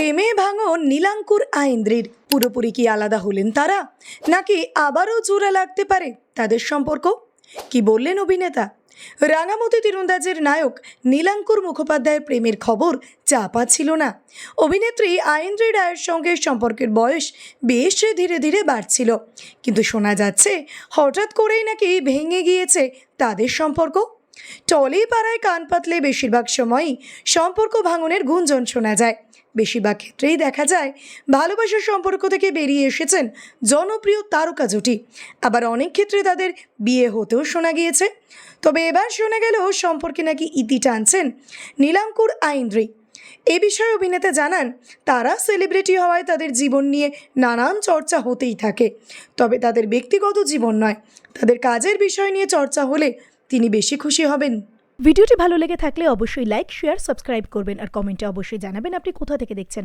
প্রেমে ভাঙন নীলাঙ্কুর আইন্দ্রির। পুরোপুরি কি আলাদা হলেন তারা? নাকি আবারও জোড়া লাগতে পারে তাদের সম্পর্ক? কি বললেন অভিনেতা? রাঙামতি তীরন্দাজের নায়ক নীলাঙ্কুর মুখোপাধ্যায়ের প্রেমের খবর চাপা ছিল না। অভিনেত্রী আইন্দ্রি রায়ের সঙ্গে সম্পর্কের বয়স বেশ ধীরে ধীরে বাড়ছিল। কিন্তু শোনা যাচ্ছে হঠাৎ করেই নাকি ভেঙে গিয়েছে তাদের সম্পর্ক। টলি পাড়ায় কান পাতলে বেশিরভাগ সময়ই সম্পর্ক ভাঙনের গুঞ্জন শোনা যায়। বেশিরভাগ ক্ষেত্রেই দেখা যায়, ভালোবাসার সম্পর্ক থেকে বেরিয়ে এসেছেন জনপ্রিয় তারকা জুটি। আবার অনেক ক্ষেত্রে তাদের বিয়ে হতেও শোনা গিয়েছে। তবে এবার শোনা গেল সম্পর্কে নাকি ইতি টানছেন নীলাঙ্কুর আইন্দ্রি। এ বিষয়ে অভিনেতা জানান, তারা সেলিব্রিটি হওয়ায় তাদের জীবন নিয়ে নানান চর্চা হতেই থাকে। তবে তাদের ব্যক্তিগত জীবন নয়, তাদের কাজের বিষয় নিয়ে চর্চা হলে তিনি বেশি খুশি হবেন। ভিডিওটি ভালো লেগে থাকলে অবশ্যই লাইক, শেয়ার, সাবস্ক্রাইব করবেন আর কমেন্টে অবশ্যই জানাবেন আপনি কোথা থেকে দেখছেন।